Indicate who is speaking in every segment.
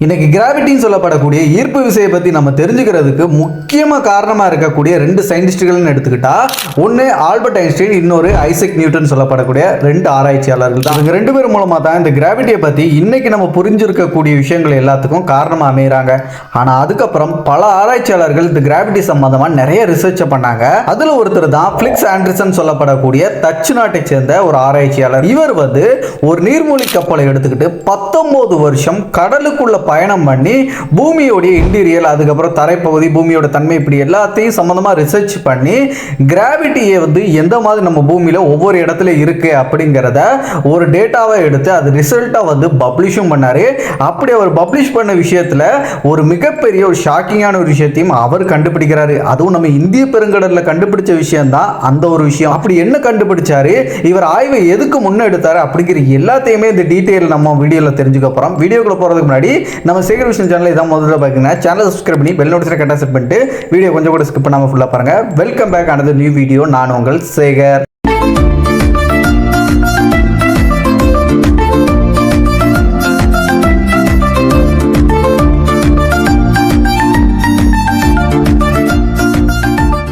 Speaker 1: இன்னைக்கு கிராவிட்டின்னு சொல்லப்படக்கூடிய ஈர்ப்பு விசையை பற்றி நம்ம தெரிஞ்சுக்கிறதுக்கு முக்கியமாக காரணமாக இருக்கக்கூடிய ரெண்டு சயின்டிஸ்டுகள்னு எடுத்துக்கிட்டா ஒன்று ஆல்பர்ட் ஐன்ஸ்டைன் இன்னொரு ஐசக் நியூட்டன் சொல்லப்படக்கூடிய ரெண்டு ஆராய்ச்சியாளர்கள் தான். அவங்க ரெண்டு பேர் மூலமாக தான் இந்த கிராவிட்டியை பற்றி இன்னைக்கு நம்ம புரிஞ்சிருக்கக்கூடிய விஷயங்கள் எல்லாத்துக்கும் காரணமாக அமைகிறாங்க ஆனால் அதுக்கப்புறம் பல ஆராய்ச்சியாளர்கள் இந்த கிராவிட்டி சம்மந்தமாக நிறைய ரிசர்ச்சை பண்ணாங்க. அதில் ஒருத்தர் தான் ஃப்ளிக்ஸ் ஆண்ட்ரிசன் சொல்லப்படக்கூடிய தச்சு நாட்டை சேர்ந்த ஒரு ஆராய்ச்சியாளர். இவர் வந்து ஒரு நீர்மூழ்கி கப்பலை எடுத்துக்கிட்டு பத்தொன்பது வருஷம் கடலுக்குள்ள பயணம் பண்ணி பூமியோடைய இன்டீரியல் அதுக்கப்புறம் தரைப்பகுதி பூமியோட தன்மை இப்படி எல்லாத்தையும் சம்மந்தமாக ரிசர்ச் பண்ணி கிராவிட்டியை வந்து எந்த மாதிரி நம்ம பூமியில் ஒவ்வொரு இடத்துல இருக்குது அப்படிங்கிறத ஒரு டேட்டாவை எடுத்து அது ரிசல்ட்டாக வந்து பப்ளிஷும் பண்ணார். அப்படி அவர் பப்ளிஷ் பண்ண விஷயத்தில் ஒரு மிகப்பெரிய ஒரு ஷாக்கிங்கான ஒரு விஷயத்தையும் அவர் கண்டுபிடிக்கிறாரு. அதுவும் நம்ம இந்திய பெருங்கடலில் கண்டுபிடிச்ச விஷயம் தான் அந்த ஒரு விஷயம். அப்படி என்ன கண்டுபிடிச்சாரு? இவர் ஆய்வை எதுக்கு முன்னெடுத்தார்? அப்படிங்கிற எல்லாத்தையுமே இந்த டீட்டெயில் நம்ம வீடியோவில் தெரிஞ்சுக்க போகிறோம் வீடியோக்குள்ள போகிறதுக்கு முன்னாடி நம்ம சேகர் விஷயம் சேனல் இதான் முதல்ல பார்த்தீங்கன்னா சேனல் சப்ஸ்கிரைப் பண்ணி பெல் நோட்டிஃபிகேஷன் கரெக்டாக செட் பண்ணிட்டு வீடியோ கொஞ்சம் கூட ஸ்கிப் பண்ணாமல் ஃபுல்லாக பாருங்கள் வெல்கம் பேக் ஆனது நியூ வீடியோ நான் உங்கள் சேகர்.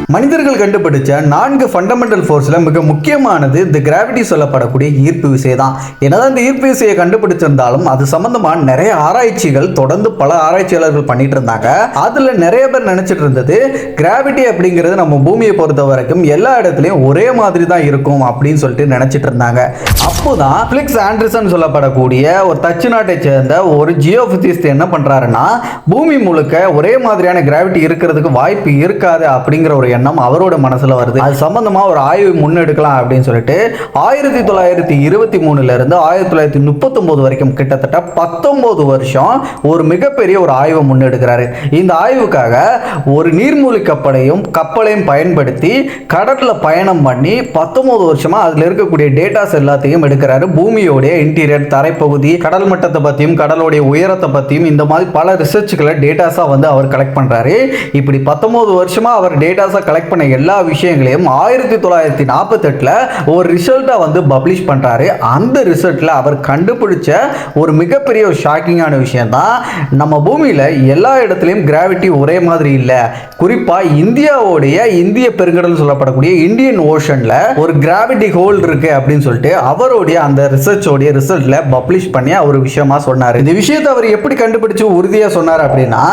Speaker 1: மனிதர்கள் கண்டுபிடிச்ச நான்கு ஃபண்டமெண்டல் ஃபோர்ஸில் மிக முக்கியமானது இந்த கிராவிட்டி சொல்லப்படக்கூடிய ஈர்ப்பு விசை தான் என்னதான் இந்த ஈர்ப்பு விசையை கண்டுபிடிச்சிருந்தாலும் அது சம்பந்தமாக நிறைய ஆராய்ச்சிகள் தொடர்ந்து பல ஆராய்ச்சியாளர்கள் பண்ணிட்டு இருந்தாங்க. அதில் நிறைய பேர் நினச்சிட்டு இருந்தது கிராவிட்டி அப்படிங்கிறது நம்ம பூமியை பொறுத்த வரைக்கும் எல்லா இடத்துலையும் ஒரே மாதிரி தான் இருக்கும் அப்படின்னு சொல்லிட்டு நினச்சிட்டு இருந்தாங்க. அப்போதான் ஃபிளிக்ஸ் ஆண்டர்சன் சொல்லப்படக்கூடிய ஒரு தச்சு நாட்டை சேர்ந்த ஒரு ஜியோபிசிஸ்ட் என்ன பண்ணுறாருன்னா பூமி முழுக்க ஒரே மாதிரியான கிராவிட்டி இருக்கிறதுக்கு வாய்ப்பு இருக்காது அப்படிங்கிற ஒரு எண்ணம் அவரோட மனசுல வருது. அது சம்பந்தமா ஒரு ஆய்வு முன்னெடுக்கலாம் அப்படின்னு சொல்லிட்டு ஆயிரத்தி தொள்ளாயிரத்தி இருபத்தி மூணுல இருந்து ஆயிரத்தி தொள்ளாயிரத்தி முப்பத்தொன்பது வரைக்கும் கிட்டத்தட்ட பத்தொன்பது வருஷம் ஒரு மிகப்பெரிய ஒரு ஆய்வை முன்னெடுக்கிறாரு. இந்த ஆய்வுக்காக ஒரு நீர்மூழ்கி கப்பலையும் கப்பலையும் பயன்படுத்தி கடல்ல பயணம் பண்ணி பத்தொன்பது வருஷமா அதுல இருக்கக்கூடிய டேட்டாஸ் எல்லாத்தையும் எடுக்கிறாரு. பூமியோடைய இன்டீரியர் தரைப்பகுதி கடல் மட்டத்தை பத்தியும் கடலுடைய உயரத்தை பத்தியும் இந்த மாதிரி பல ரிசர்ச்சுகளை டேட்டாஸா வந்து அவர் கலெக்ட் பண்றாரு. இப்படி பத்தொன்பது வருஷமா அவர் டேட்டாஸை கலெக்ட் பண்ண எல்லா விஷயங்களையும் ஆயிரத்தி தொள்ளாயிரத்தி நாற்பத்தெட்டில் ஒரு ரிசல்ட்டாக வந்து பப்ளிஷ் பண்ணுறாரு அந்த ரிசல்ட்டில் அவர் கண்டுபிடிச்ச ஒரு மிகப்பெரிய ஒரு ஷாக்கிங்கான விஷயம் தான் நம்ம பூமியில் எல்லா இடத்துலையும் கிராவிட்டி ஒரே மாதிரி இல்லை. குறிப்பாக இந்தியாவுடைய இந்திய பெருங்கடல் சொல்லப்படக்கூடிய இந்தியன் ஓஷனில் ஒரு கிராவிட்டி ஹோல் இருக்கு அப்படின்னு சொல்லிட்டு அவருடைய அந்த ரிசர்ச்சோடைய ரிசல்ட்டில் பப்ளிஷ் பண்ணி அவர் விஷயமா சொன்னார். இந்த விஷயத்தை அவர் எப்படி கண்டுபிடிச்சு உறுதியாக சொன்னார் அப்படின்னா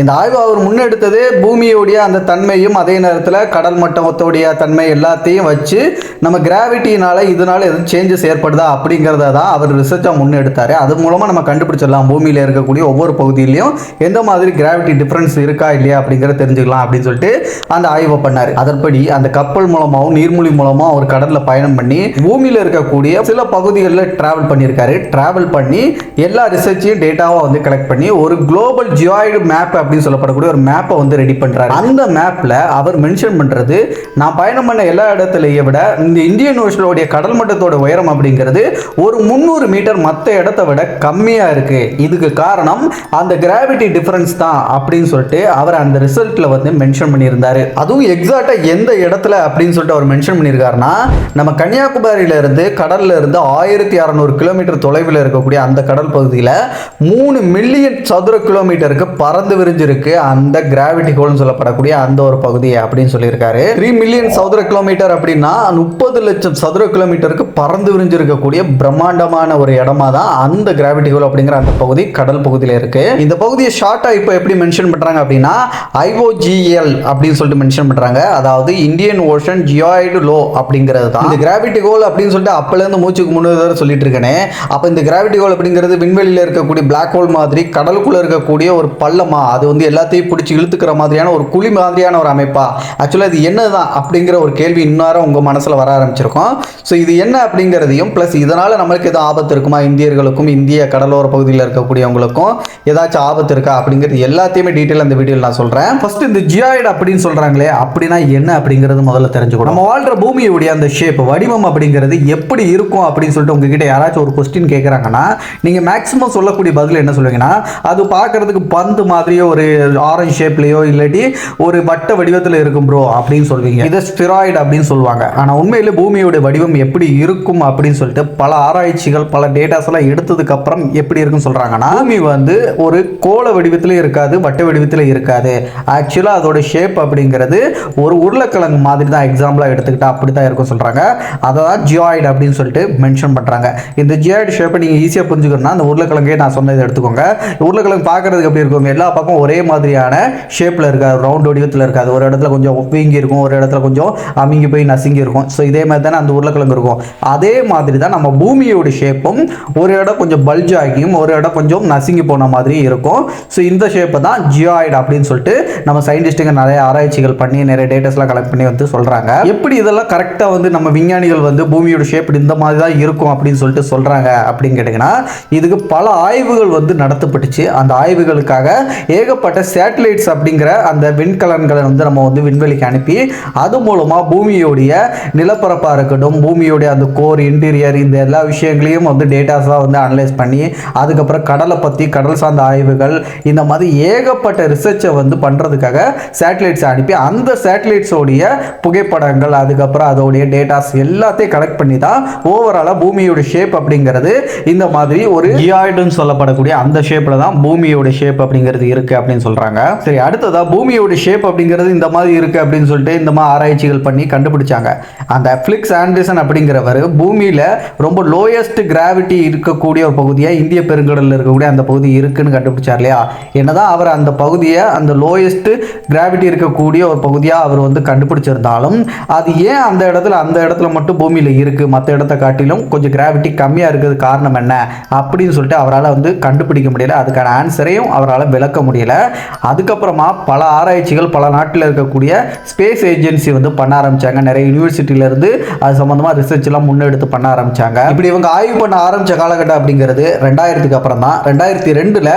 Speaker 1: இந்த ஆய்வு அவர் முன்னெடுத்தது பூமியோடைய அந்த தன்மையும் அதே நேரத்தில் கடல் மட்டத்தோடைய தன்மை எல்லாத்தையும் வச்சு நம்ம கிராவிட்டினால இதனால எதுவும் சேஞ்சஸ் ஏற்படுதா அப்படிங்கிறத தான் அவர் ரிசர்ச்சாக முன்னெடுத்தார். அது மூலமாக நம்ம கண்டுபிடிச்சிடலாம். பூமியில் இருக்கக்கூடிய ஒவ்வொரு பகுதியிலையும் எந்த மாதிரி கிராவிட்டி டிஃப்ரென்ஸ் இருக்கா இல்லையா அப்படிங்கிறத தெரிஞ்சுக்கலாம் அப்படின்னு சொல்லிட்டு அந்த ஆய்வை பண்ணார். அதன்படி அந்த கப்பல் மூலமாகவும் நீர்மூழ்கி மூலமாக அவர் கடலில் பயணம் பண்ணி பூமியில் இருக்கக்கூடிய சில பகுதிகளில் ட்ராவல் பண்ணியிருக்காரு. ட்ராவல் பண்ணி எல்லா ரிசர்ச்சையும் டேட்டாவாக வந்து கலெக்ட் பண்ணி ஒரு குளோபல் ஜியாய்டு மேப் அப்படின்னு சொல்லப்படக்கூடிய ஒரு மேப்பை வந்து ரெடி பண்ணுறாரு அந்த மேப்பில் அவர் மென்ஷன் பண்ணுறது நான் பயணம் பண்ண எல்லா இடத்துலையும் விட இந்த இந்தியன் ஓஷனுடைய கடல் மட்டத்தோட உயரம் அப்படிங்கிறது ஒரு முந்நூறு மீட்டர் மற்ற இடத்த விட கம்மியாக இருக்கு. இதுக்கு காரணம் அந்த கிராவிட்டி டிஃபரன்ஸ் தான் அப்படின்னு சொல்லிட்டு அவர் அந்த ரிசல்ட்டில் வந்து மென்ஷன் பண்ணியிருந்தார். அதுவும் எக்ஸாக்டாக எந்த இடத்துல அப்படின்னு சொல்லிட்டு அவர் மென்ஷன் பண்ணியிருக்காருன்னா நம்ம கன்னியாகுமரியில இருந்து கடல்ல இருந்து ஆயிரத்தி அறநூறு கிலோமீட்டர் தொலைவில் இருக்கக்கூடிய அந்த கடல் பகுதியில் மூணு மில்லியன் சதுர கிலோமீட்டருக்கு பறந்து விரிஞ்சிருக்கு அந்த கிராவிட்டி ஹோல்னு சொல்லப்படக்கூடிய அந்த ஒரு பகுதி அப்படின்னு சொல்லியிருக்காரு. த்ரீ மில்லியன் சதுர கிலோமீட்டர் அப்படின்னா முப்பது லட்சம் சதுர கிலோமீட்டருக்கு பறந்து விரிஞ்சிருக்கக்கூடிய பிரம்மாண்டமான ஒரு இடமா தான் அந்த கிராவிட்டி ஹோல் அப்படிங்கிற அந்த பகுதி கடல் பகுதியில் இருக்கு. இந்த பகுதியை ஷார்ட்டாக இப்போ எப்படி மென்ஷன் பண்ணுறாங்க அப்படின்னா ஐஓஜிஎல் அப்படின்னு சொல்லிட்டு மென்ஷன் பண்ணுறாங்க அதாவது இந்தியன் ஓஷன் ஜியாய்டு லோ அப்படிங்கிறது தான். இந்த கிராவிட்டி ஹோல் அப்படின்னு சொல்லிட்டு அப்போலேருந்து மூச்சுக்கு முன்னூறு சொல்லிட்டு இருக்கேனே. அப்போ இந்த கிராவிட்டி ஹோல் அப்படிங்கிறது விண்வெளியில் இருக்கக்கூடிய பிளாக் ஹோல் மாதிரி கடலுக்குள்ளே இருக்கக்கூடிய ஒரு பள்ளமா அது வந்து எல்லாத்தையும் பிடிச்சி இழுத்துக்கிற மாதிரியான ஒரு குழி மாதிரியான ஒரு அமைப்பா ஆக்சுவலாக இது என்ன தான் அப்படிங்கிற ஒரு கேள்வி இன்னும் உங்கள் மனசில் வர ஆரம்பிச்சிருக்கோம். ஸோ இது என்ன அப்படிங்கிறதையும் ப்ளஸ் இதனால் நம்மளுக்கு எதுவும் ஆபத்து இருக்குமா? இந்தியர்களுக்கும் இந்திய கடலோர பகுதியில் இருக்கக்கூடியவங்களுக்கும் ஏதாச்சும் ஆபத்து இருக்கா? அப்படிங்கிறது எல்லாத்தையுமே டீட்டெயில் அந்த வீடியோவில் நான் சொல்கிறேன் ஃபர்ஸ்ட் இந்த ஜியாய்டு அப்படின்னு சொல்கிறாங்களே அப்படின்னா என்ன அப்படிங்கிறது முதல்ல தெரிஞ்சுக்கணும். நம்ம வாழ்கிற பூமியுடைய அந்த ஷேப் வடிவம் அப்படிங்கிறது எப்படி இருக்கும் அப்படின்னு சொல்லிட்டு உங்ககிட்ட யாராச்சும் ஒரு கொஸ்டின் கேட்குறாங்கன்னா நீங்கள் மேக்ஸிமம் சொல்லக்கூடிய பதில் என்ன சொல்லுவீங்கன்னா அது பார்க்கறதுக்கு பந்து மாதிரியோ ஒரு ஆரஞ்சு ஷேப்லேயோ இல்லாட்டி ஒரு வட்ட வடிவத்தில் இருக்கும் ப்ரோ அப்படின்னு சொல்வீங்க. இது ஸ்பிராய்டு அப்படின்னு சொல்லுவாங்க. ஆனால் உண்மையில் பூமியோட வடிவம் எப்படி இருக்கும் அப்படின்னு சொல்லிட்டு பல ஆராய்ச்சிகள் பல டேட்டாஸ் எல்லாம் எடுத்ததுக்கு அப்புறம் எப்படி இருக்குன்னு சொல்றாங்கன்னா பூமி வந்து ஒரு கோள வடிவத்தில் இருக்காது வட்ட வடிவத்தில் இருக்காது. ஆக்சுவலாக அதோட ஷேப் அப்படிங்கிறது ஒரு உருளைக்கிழங்கு மாதிரி தான் எக்ஸாம்பிளாக எடுத்துக்கிட்டா அப்படி தான் இருக்கும் சொல்றாங்க. அதை தான் ஜியாய்டு அப்படின்னு சொல்லிட்டு மென்ஷன் பண்றாங்க. இந்த ஜியாய்டு ஷேப்பை நீங்கள் ஈஸியாக புரிஞ்சுக்கணும்னா அந்த உருளைக்கிழங்கே நான் சொன்னதை எடுத்துக்கோங்க. உருளைக்கிழங்கு பார்க்கறதுக்கு எப்படி இருக்கும் எல்லா பக்கம் ஒரே மாதிரியான ஷேப்பில் இருக்காது ரவுண்ட் வடிவத்தில் இருக்காது. ஒரு இடத்துல கொஞ்சம் கொஞ்சம் வீங்கி இருக்கும் ஒரு இடத்துல கொஞ்சம் அமுங்கி போய் நசுங்கி இருக்கும். ஸோ இதே மாதிரி தானே அந்த உருளைக்கிழங்கு இருக்கும். அதே மாதிரி தான் நம்ம பூமியோட ஷேப்பும் ஒரு இடம் கொஞ்சம் பல்ஜ் ஆகியும் ஒரு இடம் கொஞ்சம் நசுங்கி போன மாதிரி இருக்கும். ஸோ இந்த ஷேப்பை தான் ஜியாய்டு அப்படின்னு சொல்லிட்டு நம்ம சயின்டிஸ்ட்டுங்க நிறைய ஆராய்ச்சிகள் பண்ணி நிறைய டேட்டாஸ்லாம் கலெக்ட் பண்ணி வந்து சொல்கிறாங்க எப்படி இதெல்லாம் கரெக்டாக வந்து நம்ம விஞ்ஞானிகள் வந்து பூமியோட ஷேப் இந்த மாதிரி தான் இருக்கும் அப்படின்னு சொல்லிட்டு சொல்கிறாங்க அப்படின்னு கேட்டிங்கன்னா இதுக்கு பல ஆய்வுகள் வந்து நடத்தப்பட்டுச்சு. அந்த ஆய்வுகளுக்காக ஏகப்பட்ட சேட்டலைட்ஸ் அப்படிங்கிற அந்த விண்கலன்களை வந்து நம்ம வந்து விண்வெளிக்கு அனுப்பி அது மூலமாக பூமியோடைய நிலப்பரப்பாக இருக்கட்டும் பூமியோடைய அந்த கோர் இன்டீரியர் இந்த எல்லா விஷயங்களையும் வந்து டேட்டாஸாக வந்து அனலைஸ் பண்ணி அதுக்கப்புறம் கடலை பற்றி கடல் சார்ந்த ஆய்வுகள் இந்த மாதிரி ஏகப்பட்ட ரிசர்ச்சை வந்து பண்ணுறதுக்காக சேட்டலைட்ஸ் அனுப்பி அந்த சேட்டலைட்ஸோடைய புகைப்படங்கள் அதுக்கப்புறம் அதோடைய டேட்டாஸ் எல்லாத்தையும் கலெக்ட் பண்ணி தான் ஓவராலாக பூமியோட ஷேப் அப்படிங்கிறது இந்த மாதிரி ஒரு ஜியாய்டுன்னு சொல்லப்படக்கூடிய அந்த ஷேப்பில் தான் பூமியோட ஷேப் அப்படிங்கிறது இருக்குது அப்படின்னு சொல்கிறாங்க சரி அடுத்ததாக பூமியோட ஷேப் அப்படிங்கிறது இந்த மாதிரி இருக்குது அப்படின்னு சொல்லிட்டு இந்த மாதிரி ஆராய்ச்சிகள் பண்ணி கண்டுபிடிச்சாங்க. அந்த ஃப்ளிக்ஸ் ஆண்டர்சன் அப்படிங்கிறவர் பூமியில் ரொம்ப லோயஸ்ட் கிராவிட்டி இருக்கக்கூடிய ஒரு பகுதியாக இந்திய பெருங்கடலில் இருக்கக்கூடிய அந்த பகுதி இருக்குன்னு கண்டுபிடிச்சார் இல்லையா? என்னதான் அவர் அந்த பகுதியை அந்த லோயஸ்ட் கிராவிட்டி இருக்கக்கூடிய ஒரு பகுதியாக அவர் வந்து கண்டுபிடிச்சிருந்தாலும் அது ஏன் அந்த இடத்துல அந்த இடத்துல மட்டும் பூமியில் இருக்குது மற்ற இடத்த காட்டிலும் கொஞ்சம் கிராவிட்டி கம்மியாக இருக்கிறது காரணம் என்ன? அப்படின்னு சொல்லிட்டு அவரால் வந்து கண்டுபிடிக்க முடியல. அதுக்கான ஆன்சரையும் அவரால் விளக்க முடியல. அதுக்கப்புறமா பல ஆராய்ச்சிகள் பல நாட்டில் இருக்கக்கூடிய ஸ்பேஸ் ஏஜென்சி வந்து பண்ண ஆரம்பிச்சாங்க. நிறைய யூனிவர்சிட்டியில இருந்து அது சம்மந்தமாக ரிசர்ச் எல்லாம் முன்னெடுத்து பண்ண ஆரம்பிச்சாங்க. இப்படி இவங்க ஆய்வு பண்ண ஆரம்பிச்ச காலகட்டம் அப்படிங்கிறது ரெண்டாயிரத்துக்கு அப்புறம் தான். ரெண்டாயிரத்தி ரெண்டில்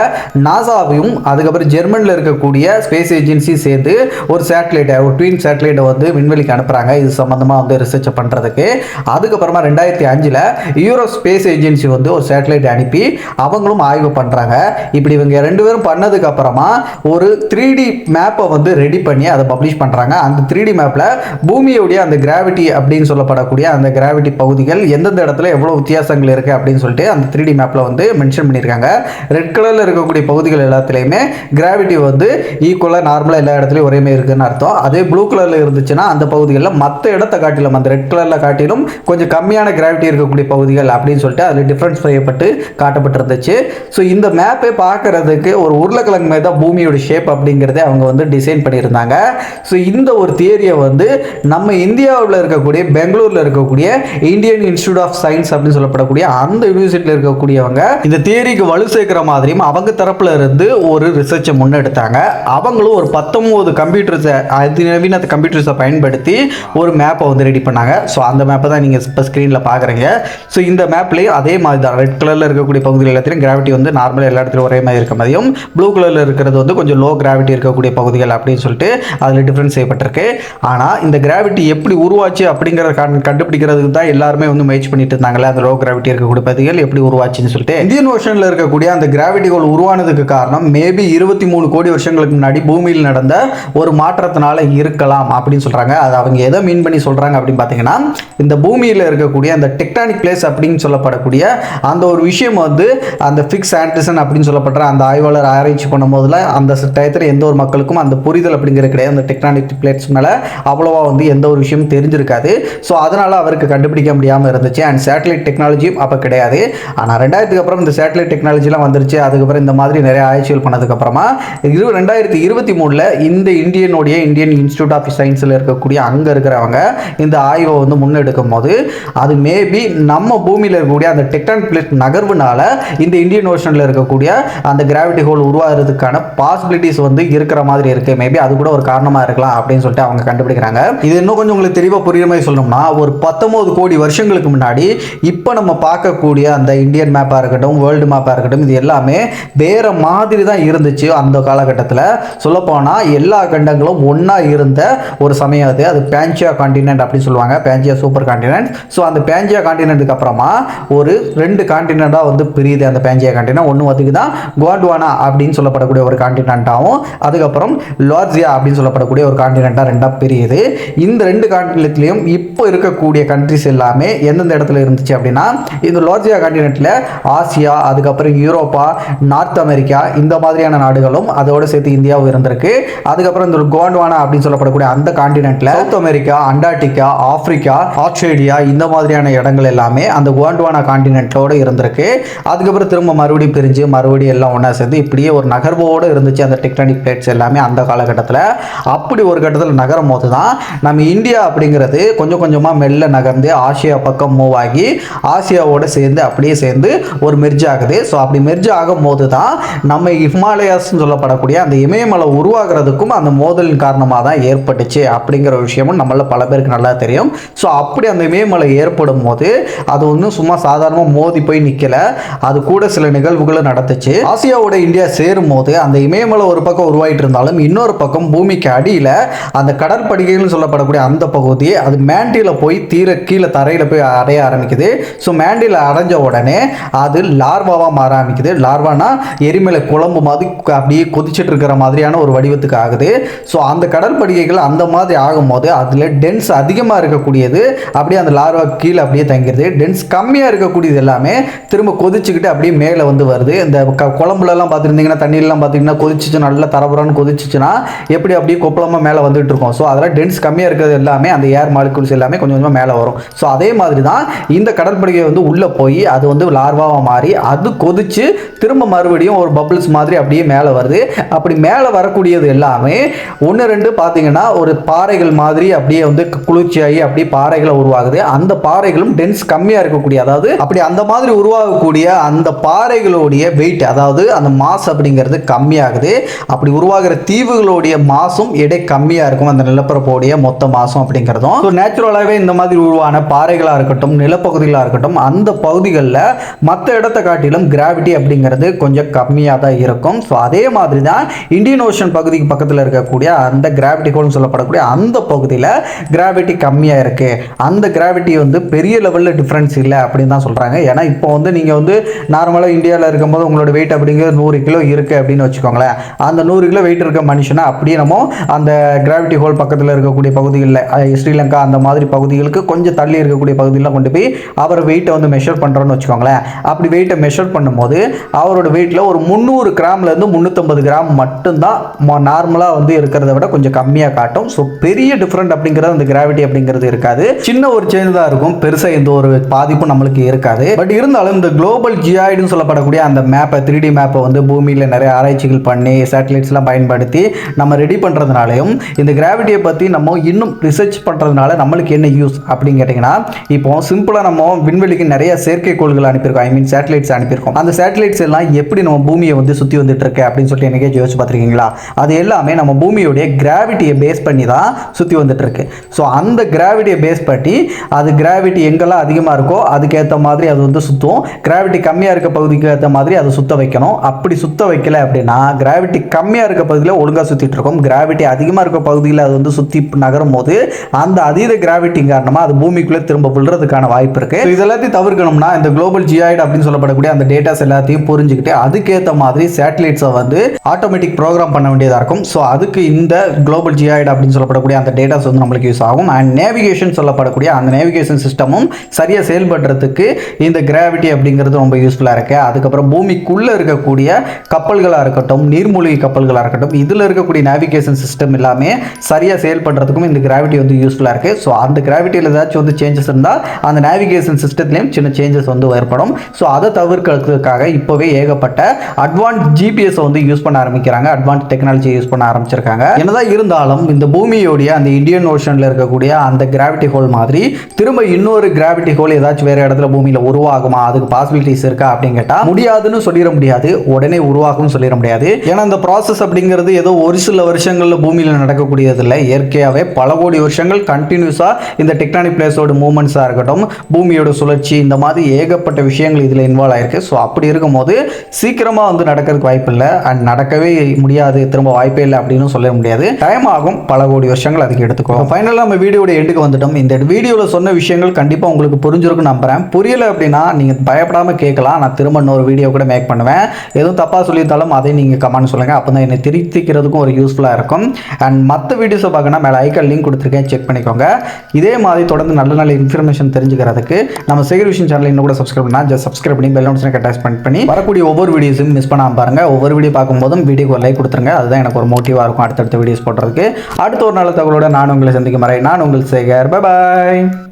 Speaker 1: நாசாவையும் அதுக்கப்புறம் ஜெர்மனியில் இருக்கக்கூடிய ஸ்பேஸ் ஏஜென்சி சேர்ந்து ஒரு சேட்டலைட்டை ஒரு ட்வீன் சேட்டலைட்டை வந்து விண்வெளிக்கு அனுப்புகிறாங்க இது சம்மந்தமாக வந்து ரிசர்ச் பண்ணுறதுக்கு அதுக்கப்புறமா ரெண்டாயிரத்தி அஞ்சில் யூரோ ஸ்பேஸ் ஏஜென்சி வந்து ஒரு சேட்டலைட் அனுப்பி அவங்களும் ஆய்வு பண்ணுறாங்க இப்படி இவங்க ரெண்டு பேரும் பண்ணதுக்கு அப்புறமா ஒரு த்ரீ டி மேப்பை வந்து ரெடி பண்ணி அதை பப்ளிஷ் பண்ணுறாங்க அந்த த்ரீ டி மேப்பில் பூமியுடைய அந்த கிராவிட்டி அப்படின்னு சொல்லப்படக்கூடிய அந்த கிராவிட்டி பகுதிகள் எந்தெந்த இடத்துல எவ்வளோ வித்தியாசங்கள் இருக்குது அப்படின்னு சொல்லிட்டு அந்த த்ரீ டி மேப்பில் வந்து மென்ஷன் பண்ணியிருக்காங்க. ரெட் கலரில் இருக்கக்கூடிய பகுதிகள் எல்லாத்துலேயுமே கிராவிட்டி வந்து ஈக்குவலாக நார்மலாக எல்லா இடத்துலையும் ஒரே மாதிரி அர்த்தம். அதே ப்ளூ கலரில் இருந்துச்சுன்னா அந்த பகுதிகளில் மற்ற இடத்த காட்டிலும் அந்த ரெட் கலரில் காட்டிலும் கொஞ்சம் கம்மியான கிராவிட்டி இருக்கக்கூடிய பகுதிகள் அப்படின்னு சொல்லிட்டு அதில் டிஃப்ரென்ஸ் செய்யப்பட்டு காட்டப்பட்டிருந்துச்சு. ஸோ இந்த மேப்பை பார்க்கறதுக்கு ஒரு உருளைக்கிழங்கு மாதிரி தான் பூமியோட ஷேப் அப்படிங்கிறதே அவங்க வந்து டிசைன் பண்ணியிருந்தாங்க. ஸோ இந்த ஒரு தியரியை வந்து நம்ம இந்தியாவில் இருக்கக்கூடிய பெங்களூரில் இருக்கக்கூடிய இந்தியன் இன்ஸ்டியூட் ஆஃப் சயின்ஸ் அப்படின்னு சொல்லப்படக்கூடிய அந்த யூனிவர்சிட்டியில் இருக்கக்கூடியவங்க இந்த தியரிக்கு வலு சேர்க்கிற மாதிரியும் அவங்க தரப்புல இருந்து ஒரு ரிசர்ச்சை முன்னெடுத்தாங்க. அவங்களும் ஒரு பத்தொம்போது கம்ப்யூட்டர்ஸை அதிநவீன கம்ப்யூட்டர்ஸை பயன்படுத்தி ஒரு மேப்பை வந்து ரெடி பண்ணாங்க. ஸோ அந்த மேப்பை தான் நீங்கள் இப்போ ஸ்க்ரீனில் பார்க்குறீங்க ஸோ இந்த மேப்லேயும் அதே மாதிரி தான். ரெட் கலரில் இருக்கக்கூடிய பகுதிகள் எல்லாத்திலையும் கிராவிட்டி வந்து நார்மலாக எல்லா இடத்துலையும் ஒரே மாதிரி இருக்க மாதிரியும் ப்ளூ கலரில் இருக்கிறது வந்து கொஞ்சம் லோ கிராவிட்டி இருக்கக்கூடிய பகுதிகள் அப்படின்னு சொல்லிட்டு அதில் டிஃப்ரெண்ட் டிஃப்ரென்ஸ் செய்யப்பட்டிருக்கு. ஆனால் இந்த கிராவிட்டி எப்படி உருவாச்சு அப்படிங்கிற கண்டுபிடிக்கிறதுக்கு தான் எல்லாருமே வந்து முயற்சி பண்ணிட்டு இருந்தாங்களே அந்த லோ கிராவிட்டி இருக்கக்கூடிய பகுதிகள் எப்படி உருவாச்சுன்னு சொல்லிட்டு. இந்தியன் ஓஷனில் இருக்கக்கூடிய அந்த கிராவிட்டிகள் உருவானதுக்கு காரணம் மேபி இருபத்தி மூணு கோடி வருஷங்களுக்கு முன்னாடி பூமியில் நடந்த ஒரு மாற்றத்தினால இருக்கலாம் அப்படின்னு சொல்கிறாங்க அது அவங்க எதை மீன் பண்ணி சொல்கிறாங்க அப்படின்னு பார்த்தீங்கன்னா இந்த பூமியில் இருக்கக்கூடிய அந்த டெக்டானிக் பிளேஸ் அப்படின்னு சொல்லப்படக்கூடிய அந்த ஒரு விஷயம் வந்து அந்த ஃபிக்ஸ் ஆண்டர்சன் அப்படின்னு சொல்லப்படுற அந்த ஆய்வாளர் ஆராய்ச்சி பண்ணும் போதில் அந்த டயத்தில் எந்த ஒரு மக்களுக்கும் அந்த புரிதல் அப்படிங்கிற கிடையாது. அந்த டெக்டானிக் பிளேட்ஸ் மேலே அவ்வளோவா வந்து எந்த ஒரு விஷயமும் தெரிஞ்சிருக்காது. ஸோ அதனால் அவருக்கு கண்டுபிடிக்க முடியாமல் இருந்துச்சு. அண்ட் சேட்டலைட் டெக்னாலஜியும் அப்போ கிடையாது. ஆனால் ரெண்டாயிரத்துக்கு அப்புறம் இந்த சேட்டலைட் டெக்னாலஜிலாம் வந்துருச்சு. அதுக்கப்புறம் இந்த மாதிரி நிறைய ஆய்ச்சிகள் பண்ணதுக்கப்புறமா இரு ரெண்டாயிரத்தி இருபத்தி மூணில் இந்த இந்தியனுடைய இந்தியன் இன்ஸ்டியூட் ஆஃப் சயின்ஸில் இருக்கக்கூடிய அங்கே இருக்கிறவங்க இந்த ஆய்வை வந்து முன்னெடுக்கும் போது அது மேபி நம்ம பூமியில் இருக்கக்கூடிய அந்த டெக்டானிக் பிளேட் நகர்வுனால இந்த இந்தியன் ஓஷனில் இருக்கக்கூடிய அந்த கிராவிட்டி ஹோல் உருவாகிறதுக்கான பாசிபிலிட்டிஸ் வந்து இருக்கிற மாதிரி இருக்குது மேபி அது கூட ஒரு காரணமாக இருக்குது இருக்கலாம் அப்படின்னு சொல்லிட்டு அவங்க கண்டுபிடிக்கிறாங்க. இது இன்னும் கொஞ்சம் உங்களுக்கு தெளிவாக புரியுற மாதிரி சொல்லணும்னா ஒரு பத்தொன்பது கோடி வருஷங்களுக்கு முன்னாடி இப்போ நம்ம பார்க்கக்கூடிய அந்த இந்தியன் மேப்பாக இருக்கட்டும் வேர்ல்டு மேப்பாக இருக்கட்டும் இது எல்லாமே வேற மாதிரி தான் இருந்துச்சு அந்த காலகட்டத்தில். சொல்லப்போனால் எல்லா கண்டங்களும் ஒன்றா இருந்த ஒரு சமயம் அது. அது பேஞ்சியா காண்டினென்ட் அப்படின்னு சொல்லுவாங்க. பேஞ்சியா சூப்பர் காண்டினென்ட் ஸோ அந்த பேஞ்சியா காண்டினென்ட்டுக்கு அப்புறமா ஒரு ரெண்டு காண்டினெண்ட்டாக வந்து பிரியுது அந்த பேஞ்சியா காண்டினென்ட் ஒன்று அதுக்கு தான் குவாட்வானா அப்படின்னு சொல்லப்படக்கூடிய ஒரு காண்டினென்ட்டாகவும் அதுக்கப்புறம் லார்ஜியா அப்படின்னு சொல்லப்படக்கூடிய ஒரு காண்டினெண்ட்டாக ரெண்டாக பிரியுது. இந்த ரெண்டு காண்டினெண்ட்லேயும் இப்போ இருக்கக்கூடிய கண்ட்ரிஸ் எல்லாமே எந்தெந்த இடத்துல இருந்துச்சு அப்படின்னா இந்த லோர்ஜியா காண்டினெண்ட்டில் ஆசியா அதுக்கப்புறம் யூரோப்பா நார்த் அமெரிக்கா இந்த மாதிரியான நாடுகளும் அதோடு சேர்த்து இந்தியாவும் இருந்திருக்கு. அதுக்கப்புறம் இந்த கோண்ட்வானா அப்படின்னு சொல்லப்படக்கூடிய அந்த காண்டினெண்ட்டில் South America Antarctica Africa Australia இந்த மாதிரியான இடங்கள் எல்லாமே அந்த கோண்ட்வானா காண்டினென்ட்டோட இருந்திருக்கு. அதுக்கப்புறம் திரும்ப மறுபடியும் பிரிஞ்சு மறுபடியும் எல்லாம் ஒன்றா சேர்ந்து இப்படியே ஒரு நகர்வோடு இருந்துச்சு அந்த டெக்டானிக் பிளேட்ஸ் எல்லாமே அந்த காலகட்டத்தில். அப்படி ஒரு கட்டத்தில் நகரும் போது தான் நம்ம இந்தியா அப்படிங்கிறது கொஞ்சம் கொஞ்சமாக மெல்ல நகர்ந்து ஆசியா பக்கம் மூவ் ஆகி ஆசியாவோட சேர்ந்து அப்படியே சேர்ந்து ஒரு மெர்ஜ் ஆகுது. ஸோ அப்படி மெர்ஜ் ஆகும் போது தான் நம்ம ஹிமாலயாஸ்னு சொல்லப்படக்கூடிய அந்த இமயமலை உருவாகிறதுக்கும் அந்த மோதலின் காரணமாக தான் ஏற்பட்டுச்சு அப்படிங்கிற விஷயமும் நம்மள பல பேருக்கு நல்லா தெரியும். ஸோ அப்படி அந்த இமயமலை ஏற்படும் போது அது ஒன்றும் சும்மா சாதாரணமாக மோதி போய் நிற்கல அது கூட சில நிகழ்வுகளும் நடந்துச்சு ஆசியாவோட இந்தியா சேரும் போது அந்த இமயமலை ஒரு பக்கம் உருவாயிட்டு இருந்தாலும் இன்னொரு பக்கம் பூமிக்கு அடியில் அந்த கடற்படுகைகள்னு சொல்லப்படக்கூடிய அந்த பகுதி அது மேண்டியில் போய் தீர கீழே தரையில் போய் அடைய ஆரம்பிக்குது. ஸோ மேண்டியில் அடைஞ்ச உடனே அது லார்வாவாக மாற ஆரம்பிக்குது. லார்வானா எரிமலை குழம்பு மாதிரி அப்படியே கொதிச்சிட்டு இருக்கிற மாதிரியான ஒரு வடிவத்துக்கு ஆகுது. ஸோ அந்த கடற்படிகைகள் அந்த மாதிரி ஆகும்போது அதில் டென்ஸ் அதிகமாக இருக்கக்கூடியது அப்படியே அந்த லார்வா கீழே அப்படியே தங்கிடுது டென்ஸ் கம்மியாக இருக்கக்கூடியது எல்லாமே திரும்ப கொதிச்சுக்கிட்டு அப்படியே மேலே வந்து வருது. இந்த குழம்புலலாம் பார்த்துருந்தீங்கன்னா தண்ணியிலலாம் பார்த்தீங்கன்னா கொதிச்சிச்சு நல்லா தரபுறான்னு கொதிச்சுன்னா எப்படி அப்படியே கொப்பளமாக மேலே வந்துட்டு இருக்கோம். ஸோ அதெல்லாம் டென்ஸ் கம்மியாக இருக்கிறது எல்லாமே அந்த ஏர் மாலிகுல்ஸ் எல்லாமே கொஞ்சம் கொஞ்சமாக மேலே வரும். ஸோ அதே மாதிரி தான் இந்த கடற்படுகை வந்து உள்ளே போய் அது வந்து லார்வாவாக மாறி அது கொதிச்சு திரும்ப மறுபடியும் ஒரு பபிள்ஸ் மாதிரி அப்படியே மேலே வருது. அப்படி மேலே வரக்கூடியது எல்லாமே ஒன்று ரெண்டு பார்த்தீங்கன்னா ஒரு பாறைகள் மாதிரி அப்படியே வந்து குளிர்ச்சியாகி அப்படியே பாறைகளை உருவாகுது. அந்த பாறைகளும் டென்ஸ் கம்மியாக இருக்கக்கூடிய அதாவது அப்படி அந்த மாதிரி உருவாகக்கூடிய அந்த பாறைகளுடைய வெயிட் அதாவது அந்த மாஸ் அப்படிங்கிறது கம்மியாகுது. அப்படி உருவாகிற தீவுகளுடைய மாசும் எடை கம்மியாக இருக்கும் அந்த நிலப்பரப்போடைய மொத்த மாசம் அப்படிங்கிறதும். ஸோ நேச்சுரலாகவே இந்த மாதிரி உருவான பாறைகளாக இருக்கட்டும் நிலப்பகுதிகளாக இருக்கட்டும் அந்த பகுதிகளில் மற்ற இடத்தை காட்டிலும் கிராவிட்டி அப்படிங்கிறது கொஞ்சம் கம்மியாக தான் இருக்கும். ஸோ அதே மாதிரி தான் இந்தியன் ஓஷன் பகுதிக்கு பக்கத்தில் இருக்கக்கூடிய அந்த கிராவிட்டி கோல்னு சொல்லப்படக்கூடிய அந்த பகுதியில் கிராவிட்டி கம்மியாக இருக்குது அந்த கிராவிட்டி வந்து பெரிய லெவலில் டிஃப்ரென்ஸ் இல்லை அப்படின்னு தான் சொல்கிறாங்க ஏன்னா இப்போ வந்து நீங்கள் வந்து நார்மலாக இந்தியாவில் இருக்கும்போது உங்களோட வெயிட் அப்படிங்கிறது நூறு கிலோ இருக்குது அப்படின்னு வச்சுக்கோங்களேன். அந்த நூறு கிலோ வெயிட் இருக்க மனுஷனை அப்படியே நம்ம அந்த கிராவிட்டி ஹோல் பக்கத்தில் இருக்கக்கூடிய பகுதிகளில் ஸ்ரீலங்கா அந்த மாதிரி பகுதிகளுக்கு கொஞ்சம் தள்ளி இருக்கக்கூடிய பகுதியெலாம் கொண்டு போய் அவர் வெயிட்டை வந்து மெஷர் பண்ணுறோன்னு வச்சுக்கோங்களேன். அப்படி வெயிட்டை மெஷர் பண்ணும்போது அவரோட வெயிட்டில் ஒரு முந்நூறு கிராம்லேருந்து முந்நூற்றம்பது கிராம் மட்டும்தான் நார்மலாக வந்து இருக்கிறத விட கொஞ்சம் கம்மியாக காட்டும். ஸோ பெரிய டிஃப்ரெண்ட் அப்படிங்கிறது அந்த கிராவிட்டி அப்படிங்கிறது இருக்காது. சின்ன ஒரு சேஞ்ச் தான் இருக்கும். பெருசாக எந்த ஒரு பாதிப்பும் நம்மளுக்கு இருக்காது. பட் இருந்தாலும் இந்த குளோபல் ஜியாய்டுன்னு சொல்லப்படக்கூடிய அந்த மேப்பை த்ரீ டி மேப்பை வந்து பூமியில் நிறைய ஆராய்ச்சிகள் பண்ணி சேட்டலைட்ஸ்லாம் பயன்படுத்தி நம்ம ரெடி பண்ணுறதுனாலையும் இந்த கிராவிட்டியை பற்றி நம்ம இன்னும் ரிசர்ச் பண்ணுறதுனால நம்மளுக்கு என்ன யூஸ் அப்படின்னு கேட்டிங்கன்னா இப்போ சிம்பிளாக நம்ம விண்வெளிக்கு நிறைய செயற்கைக்கோள்கள் அனுப்பியிருக்கோம். ஐ மீன் சேட்டலைட்ஸ் அனுப்பியிருக்கோம். அந்த சேட்டலைட்ஸ் எல்லாம் எப்படி நம்ம பூமியை வந்து சுற்றி வந்துட்டு இருக்கு அப்படின்னு சொல்லிட்டு எனக்கே யோசிச்சு பார்த்துருக்கீங்களா? அது எல்லாமே நம்ம பூமியோடைய கிராவிட்டியை பேஸ் பண்ணி தான் சுற்றி வந்துட்டு இருக்கு ஸோ அந்த கிராவிட்டியை பேஸ் பண்ணி அது கிராவிட்டி எங்கெல்லாம் அதிகமாக இருக்கோ அதுக்கேற்ற மாதிரி அது வந்து சுற்றும் கிராவிட்டி கம்மியாக இருக்க பகுதிக்கு ஏற்ற மாதிரி அதை சுத்த வைக்கணும். அப்படி சுத்த வைக்கல அப்படின்னா கிராவிட்டி கம்மியாக இருக்க பகுதியில் ஒழுங்காக சுற்றிட்டு இருக்கும். கிராவிட்டி அதிகமாக இருக்க பகுதியில் அது வந்து சுற்றி நகரும் போது அந்த அதீத கிராவிட்டி காரணமாக அது பூமிக்குள்ளே திரும்ப விழுறதுக்கான வாய்ப்பு இருக்கு. இது எல்லாத்தையும் தவிர்க்கணும்னா இந்த குளோபல் ஜியாய்டு அப்படின்னு சொல்லப்படக்கூடிய அந்த டேட்டாஸ் எல்லாத்தையும் புரிஞ்சுக்கிட்டு அதுக்கேற்ற மாதிரி சேட்டலைட்ஸை வந்து ஆட்டோமேட்டிக் ப்ரோக்ராம் பண்ண வேண்டியதாக இருக்கும். ஸோ அதுக்கு இந்த குளோபல் ஜியாய்டு அப்படின்னு சொல்லப்படக்கூடிய அந்த டேட்டாஸ் வந்து நம்மளுக்கு யூஸ் ஆகும். அண்ட் நேவிகேஷன் சொல்லப்படக்கூடிய அந்த நேவிகேஷன் சிஸ்டமும் சரியாக செயல்படுறதுக்கு இந்த கிராவிட்டி அப்படிங்கிறது ரொம்ப யூஸ்ஃபுல்லாக இருக்குது அதுக்கப்புறம் பூமிக்குள்ளே இருக்கக்கூடிய கப்பல்களாக இருக்கட்டும் நீர்மூழ்கி கப்பல்களாக இருக்கட்டும் இதில் இருக்கக்கூடிய நேவிகேஷன் சிஸ்டம் எல்லாமே சரியாக செயல்படுறதுக்கும் இந்த கிராவிட்டி வந்து யூஸ்ஃபுல்லாக இருக்குது ஸோ அந்த கிராவிட்டியில் ஏதாச்சும் வந்து சேஞ்சஸ் இருந்தால் அந்த நேவிகேஷன் சிஸ்டத்துலேயும் சின்ன சேஞ்சஸ் வந்து ஏற்படும். ஸோ அதை தவிர்க்கிறதுக்காக இப்போவே ஏகப்பட்ட அட்வான்ஸ் ஜிபிஎஸ் வந்து யூஸ் பண்ண ஆரம்பிக்கிறாங்க. அட்வான்ஸ் டெக்னாலஜி யூஸ் பண்ண ஆரம்பிச்சிருக்காங்க. என்னதான் இருந்தாலும் இந்த பூமியோடைய அந்த இந்தியன் ஓஷனில் இருக்கக்கூடிய அந்த கிராவிட்டி ஹோல் மாதிரி திரும்ப இன்னொரு கிராவிட்டி ஹோல் ஏதாச்சும் வேற இடத்துல பூமியில் உருவாகுமா? அதுக்கு பாசிபிலிட்டிஸ் இருக்கா அப்படின்னு கேட்டால் முடியாதுன்னு சொல்லிட முடியாது. உடனே உருவாகும்னு சொல்லிட முடியாது. ஏன்னா இந்த ப்ராசஸ் அப்படிங்கிறது ஏதோ ஒரு சில வருஷங்களில் பூமியில் நடக்கக்கூடியது இல்லை இயற்கையாகவே பல கோடி வருஷங்கள் கண்டினியூஸாக இந்த டெக்டானிக் பிளேஸோட மூமெண்ட்ஸாக இருக்கட்டும் பூமியோட சுழற்சி இந்த மாதிரி ஏகப்பட்ட விஷயங்கள் இதில் இன்வால்வ் ஆயிருக்கு. ஸோ அப்படி இருக்கும்போது சீக்கிரமாக வந்து நடக்கிறதுக்கு வாய்ப்பு இல்லை. அண்ட் நடக்கவே முடியாது திரும்ப வாய்ப்பே இல்லை அப்படின்னு சொல்ல முடியாது. டைம் ஆகும் பல கோடி வருஷங்கள் அதுக்கு எடுத்துக்கோ. ஃபைனலாக நம்ம வீடியோட எண்டுக்கு வந்துட்டோம். இந்த வீடியோவில் சொன்ன விஷயங்கள் கண்டிப்பாக உங்களுக்கு புரிஞ்சிருக்கும் நம்புகிறேன் புரியலை அப்படின்னா நீங்கள் பயப்படாமல் கேட்கலாம். நான் திரும்ப இன்னொரு வீடியோ கூட மேக் பண்ணுவேன். எதுவும் தப்பாக சொல்லியிருந்தாலும் அதை நீங்கள் கமெண்ட் சொல்லுங்கள் அப்போ தான் என்னை திருத்திக்கிறதுக்கும் ஒரு யூஸ்ஃபுல்லாக இருக்கும். அண்ட் மற்ற வீடியோஸை பார்க்கணும் மேலே ஐக்கான் லிங்க் கொடுத்துருக்கேன். செக் பண்ணிக்கோங்க. இதே மாதிரி தொடர்ந்து நல்ல நல்ல இன்ஃபர்மேஷன் தெரிஞ்சுக்கிறதுக்கு நம்ம சேகர் விஷயம் சேனல் இன்னும் கூட சப்ஸ்கிரைப் பண்ணால் ஜஸ்ட் சப்ஸ்கிரைப் பண்ணி பெல் நோட்ஸ் அட்டாச் பண்ணி வரக்கூடிய ஒவ்வொரு வீடியோஸும் மிஸ் பண்ணாமல் பாருங்கள் ஒவ்வொரு வீடியோ பார்க்கும்போதும் வீடியோக்கு ஒரு லைக் கொடுத்துருங்க. அதுதான் எனக்கு ஒரு மோட்டிவாக இருக்கும் அடுத்தடுத்த வீடியோஸ் போடுறதுக்கு. அடுத்த ஒரு நல்ல தகவலோட நான் உங்களை சந்திக்கும் வரை நான் உங்கள் சேகர் பை பாய்